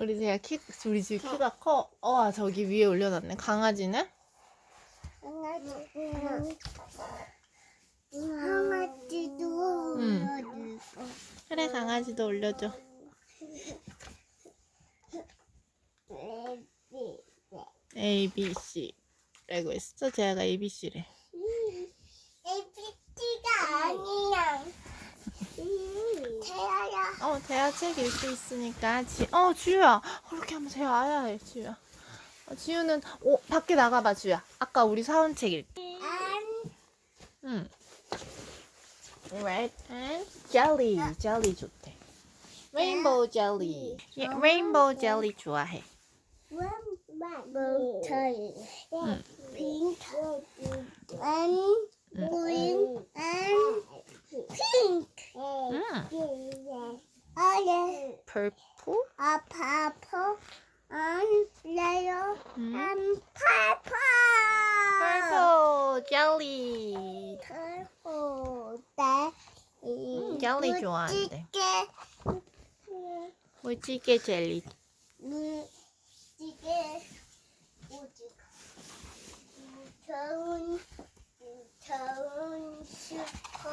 우리 제가 키, 우리 집 키가 커. 와, 저기 위에 올려놨네. 강아지는? 강아지도 응. 올려주고 그래, 강아지도 올려줘. A, B, C. 라고 했어. 제가 A, B, C래. ABC가 아니야. 태아야. 어, 대화 책 읽고 있으니까. 지, 어, 지우야. 그렇게 하면 제가 아야 해, 지우야. 어, 지우는, 오, 밖에 나가봐, 지우야. 아까 우리 사온 책 읽. 안 응. Red and jelly. jelly 좋대. Rainbow jelly. 예, rainbow jelly 좋아해. 몬터이. 응. 핑크. 안 그린 안 핑크. 응. 별포? 아파포 안 나요. 음? 안 팔포 별포 젤리 별포 네 음, 젤리 좋아하는데. 무지개 젤리 무지개 오직 무서운 무서운 슈퍼.